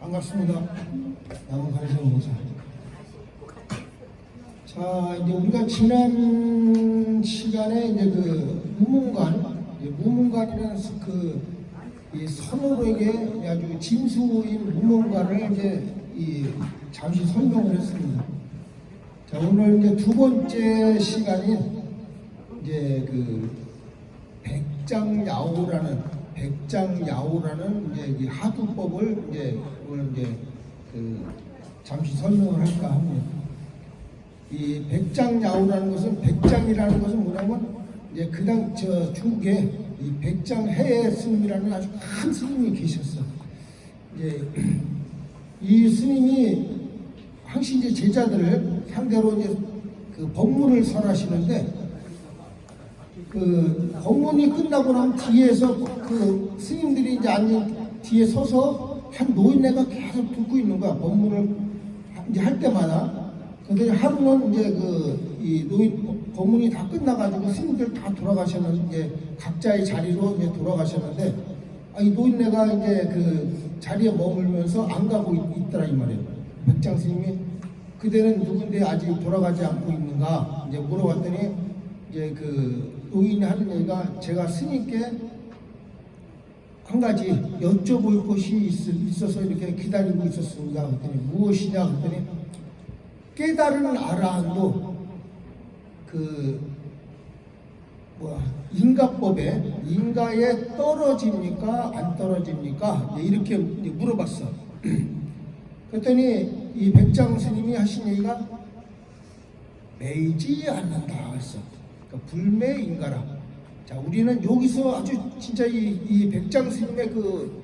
반갑습니다. 남은 가르쳐 모사. 자, 이제 우리가 지난 시간에 이제 그 무문관, 무문관이라는 스- 그, 이 선호에게 아주 진수인 무문관을 이제 이 잠시 설명을 했습니다. 자, 오늘 이제 두 번째 시간인 이제 그 백장야오라는 백장야오라는 이제 이 하두법을 이제 오늘 이제 그 잠시 설명을 할까 합니다. 이 백장야오라는 것은 백장이라는 것은 뭐냐면 이제 그당 저 중국에 이 백장해 스님이라는 아주 큰 스님이 계셨어. 이제 이 스님이 항시 이제 제자들을 상대로 이제 그 법문을 설하시는데 그 법문이 끝나고 나면 뒤에서 그 스님들이 이제 앉은 뒤에 서서 한 노인네가 계속 듣고 있는 거야. 법문을 이제 할 때마다. 근데 하루는 이제 그 이 노인 법문이 다 끝나가지고 스님들 다 돌아가셨는데 이제 각자의 자리로 이제 돌아가셨는데 아, 이 노인네가 이제 그 자리에 머물면서 안 가고 있, 더라이 말이에요. 백장 스님이 그대는 누군데 아직 돌아가지 않고 있는가? 이제 물어봤더니 이제 그 노인이 하는 얘기가 제가 스님께 한 가지 여쭤볼 것이 있, 어서 이렇게 기다리고 있었습니다. 그랬더니 무엇이냐 그랬더니 깨달은 아라한도 그 뭐야 인가법에 인가에 떨어집니까 안 떨어집니까 이제 이렇게 물어봤어. 그랬더니 이 백장 스님이 하신 얘기가 매이지 않는다 했어. 그러니까 불매 인가라. 자, 우리는 여기서 아주 진짜 이, 이 백장 스님의 그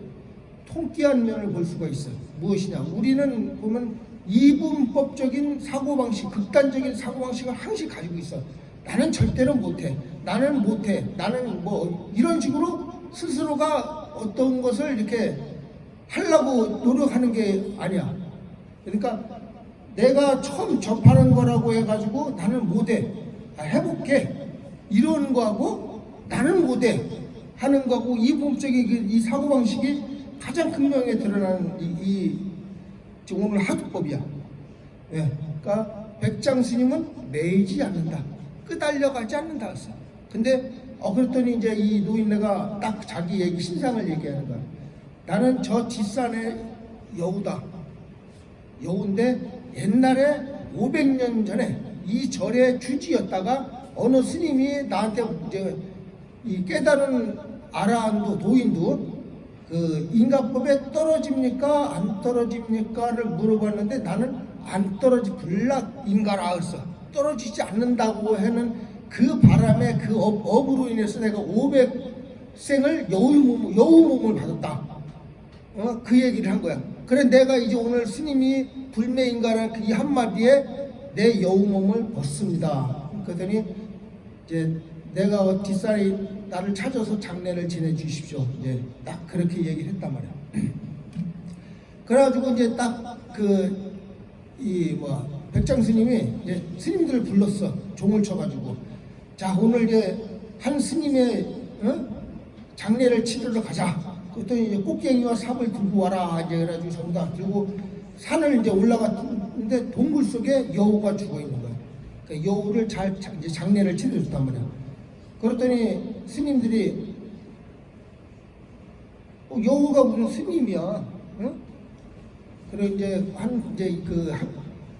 통쾌한 면을 볼 수가 있어요. 무엇이냐? 우리는 보면 이분법적인 사고방식, 극단적인 사고방식을 항상 가지고 있어. 나는 절대로 못해. 나는 못해. 나는 뭐 이런 식으로 스스로가 어떤 것을 이렇게 하려고 노력하는 게 아니야. 그러니까 내가 처음 접하는 거라고 해가지고 나는 못해. 아, 해볼게. 이러는 거하고 나는 못해. 하는 거하고 이 법적인 그- 이 사고방식이 가장 극명하게 드러나는 이, 이 오늘 하두법이야. 예. 그러니까 백장 스님은 매이지 않는다. 끄달려가지 않는다 했어. 근데 어 그랬더니 이제 이 노인네가 딱 자기 얘기 신상을 얘기하는 거야. 나는 저 뒷산의 여우다. 여우인데 옛날에 500년 전에 이 절의 주지였다가 어느 스님이 나한테 이제 이 깨달은 아라한도 도인도 그 인가법에 떨어집니까 안 떨어집니까를 물어봤는데 나는 안 떨어지 불락 인가라 했어 떨어지지 않는다고 하는 그 바람에 그 업, 업으로 인해서 내가 500생을 여우 몸 여우 몸을 받았다. 어, 그 얘기를 한 거야. 그래 내가 이제 오늘 스님이 불매인가라는 그 이 한마디에 내 여우 몸을 벗습니다. 그랬더니 이제 내가 뒷살이 나를 찾아서 장례를 지내 주십시오. 이제 딱 그렇게 얘기를 했단 말이야. 그래가지고 이제 딱 그 이 뭐 백장 스님이 이제 스님들을 불렀어 종을 쳐가지고 자 오늘 이제 한 스님의 어? 장례를 치르러 가자. 그랬더니 이제 꽃갱이와 삽을 들고 와라 이제 그래가지고 전부 다 들고 산을 이제 올라갔는데 동굴 속에 여우가 죽어 있는 거야. 그러니까 여우를 잘 자- 이제 장례를 치러줬단 말이야. 그랬더니 스님들이 어, 여우가 무슨 스님이야? 어? 그리고 이제 한 이제 그 한-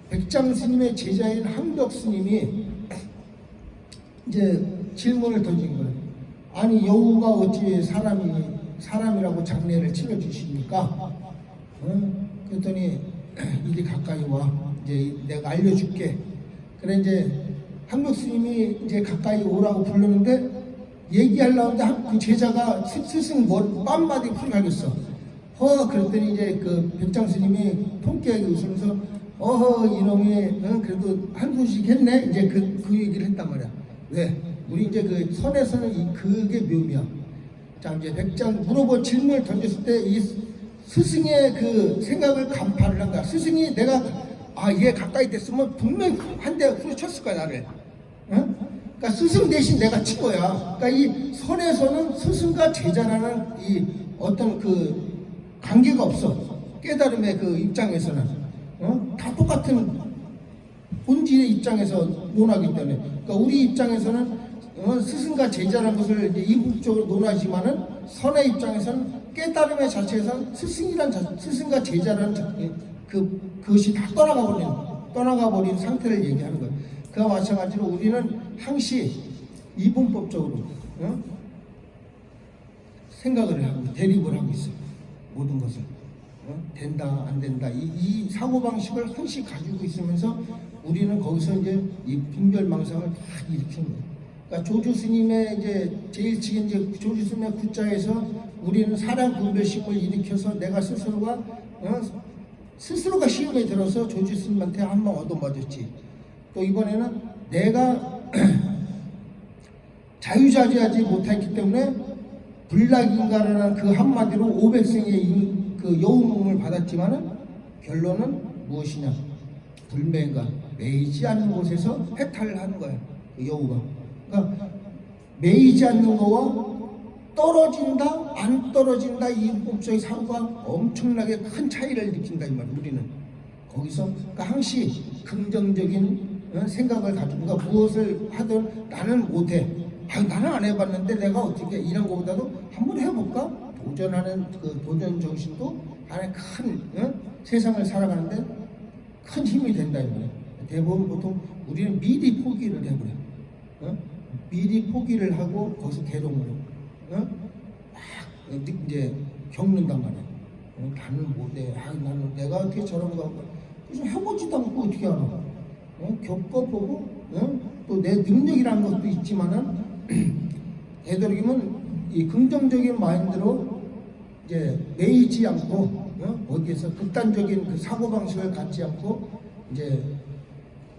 백장 스님의 제자인 한벽 스님이 이제 질문을 던진 거예요. 아니 여우가 어찌 사람이 사람이라고 장례를 치러 주십니까? 어? 그랬더니 이리 가까이 와. 이제 내가 알려줄게. 그래 이제 한국 스님이 이제 가까이 오라고 부르는데 얘기하려는데 한- 그 제자가 스- 스승 뭘 빰마디 풀하겠어. 허 그랬더니 이제 그 백장 스님이 통쾌하게 웃으면서 어허 이놈이 어, 그래도 한 소식 했네 이제 그, 그 얘기를 했단 말이야. 왜? 우리 이제 그 선에서는 이 그게 묘미야. 자 이제 백장 물어보 질문을 던졌을 때 이 스승의 그 생각을 간파를 한 거야. 스승이 내가 아 얘 가까이 됐으면 분명 한대 후려쳤을 거야 나를. 응? 그러니까 스승 대신 내가 친 거야. 그러니까 이 선에서는 스승과 제자라는 이 어떤 그 관계가 없어. 깨달음의 그 입장에서는 어? 다 똑같은 본질의 입장에서 논하기 때문에 그러니까 우리 입장에서는 어, 스승과 제자라는 것을 이국적으로 논하지만은 선의 입장에서는 깨달음의 자체에서 스승이란 자, 스승과 제자라는 자- 그 그것이 다 떠나가 버린 떠나가 버린 상태를 얘기하는 거예요. 그와 마찬가지로 우리는 항시 이분법적으로 어? 생각을 하고 대립을 하고 있어요. 모든 것을 어? 된다 안 된다 이, 이 사고 방식을 항시 가지고 있으면서 우리는 거기서 이제 이 빈별망상을 다 일으키는 거예요. 그러니까 조주 스님의 이제 제일 지금 이제 조주 스님의 구자에서 우리는 사랑 분별심을 일으켜서 내가 스스로가 어? 스스로가 시험에 들어서 조주 스님한테 한 번 얻어맞았지. 또 이번에는 내가 자유자재하지 못했기 때문에 불락인가라는 그 한마디로 500생의 그 여우 몸을 받았지만은 결론은 무엇이냐? 불매가 매이지 않는 곳에서 해탈을 하는 거야. 그 여우가. 그러니까 매이지 않는 거와 떨어진다, 안 떨어진다 이 법적인 사고가 엄청나게 큰 차이를 느낀다 이 말이야. 우리는 거기서 그러니까 항시 긍정적인 어, 생각을 가지고 그러니까 무엇을 하든 나는 못해. 아, 나는 안 해봤는데 내가 어떻게 이런 것보다도 한번 해볼까? 도전하는 그 도전 정신도 하나의 큰 어? 세상을 살아가는데 큰 힘이 된다 이 말이야. 대부분 보통 우리는 미리 포기를 해버려. 어? 미리 포기를 하고 거기서 괴로움을 어? 막 이제 겪는단 말이야. 어? 나는 못해. 아, 나는 내가 어떻게 저런 거 하고 그래서 해보지도 않고 어떻게 알아? 어? 겪어보고 어? 또내 능력이라는 것도 있지만은 되도록이면 이 긍정적인 마인드로 이제 매이지 않고 어? 어디에서 극단적인 그 사고 방식을 갖지 않고 이제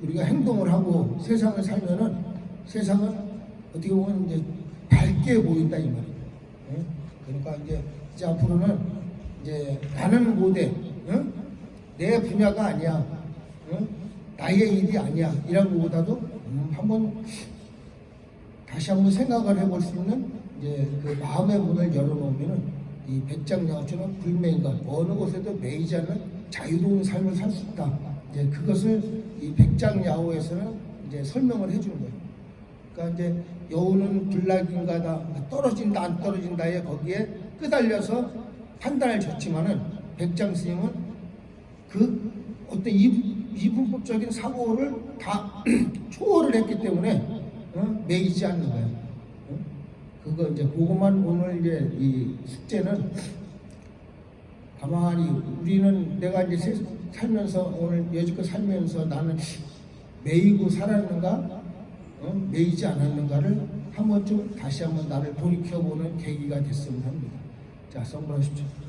우리가 행동을 하고 세상을 살면은 세상은 어떻게 보면 이제 밝게 보인다 이 말이에요. 어? 그러니까 이제, 이제 앞으로는 이제 나는 못해, 어? 내 분야가 아니야, 어? 나의 일이 아니야 이런 것보다도 음, 한번 다시 한번 생각을 해볼 수 있는 이제 그 마음의 문을 열어놓으면은 이 백장야처럼 불매인가 어느 곳에도 매이지 않는 자유로운 삶을 살 수 있다. 이제 그것을 이 백장야호에서는 이제 설명을 해주는 거예요. 그러니까 이제 여우는 불락인가다 그러니까 떨어진다 안 떨어진다에 거기에 끄달려서 판단을 줬지만은 백장 스님은 그 어떤 이, 이분법적인 사고를 다 초월을 했기 때문에 어? 매이지 않는 거예요. 어? 그거 이제 그것만 오늘 이제 이 숙제는 가만히 우리는 내가 이제 세- 살면서 오늘 여지껏 살면서 나는 매이고 살았는가 어? 매이지 않았는가를 한번 좀 다시 한번 나를 돌이켜보는 계기가 됐으면 합니다. 자, 선물하십시오.